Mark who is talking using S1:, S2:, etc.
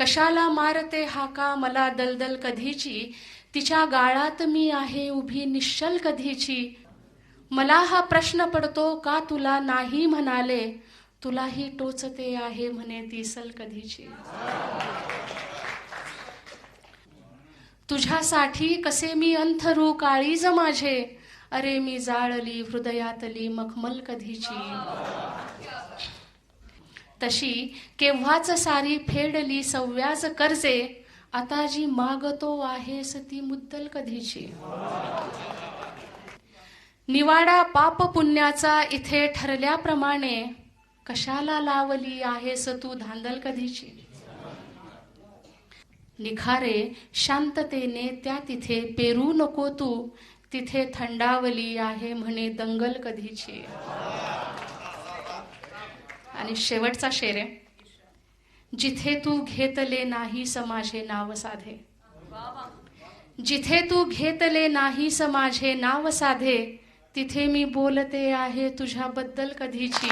S1: कशाला मारते हाका मला दलदल कधीची? तिच्या गाळात मी आहे उभी निश्चल कधीची? मला हा प्रश्न पडतो का तुला नाही म्हणाले? तुलाही टोचते आहे म्हणे ती सल कधीची. तुझ्यासाठी कसे मी अंथरू काळीज माझे? अरे मी जाळली हृदयातली मखमल कधीची. तशी केव्हाच सारी फेडली सव्याज कर्जे? आता जी मागतो आहेस ती मुद्दल कधीची. निवाडा पाप पुण्याचा इथे ठरल्याप्रमाणे कशाला लावली आहेस तू धांदल कधीची? निखारे शांततेने त्या तिथे पेरू नको तू तिथे थंडावली आहे म्हणे दंगल कधीची. आणि शेवटचा शेर आहे. जिथे तू घेतले नाही समाजे नाव साधे. जिथे तू घेतले नाही समाजे नाव साधे तिथे मी बोलते आहे तुझ्याबद्दल कधीची.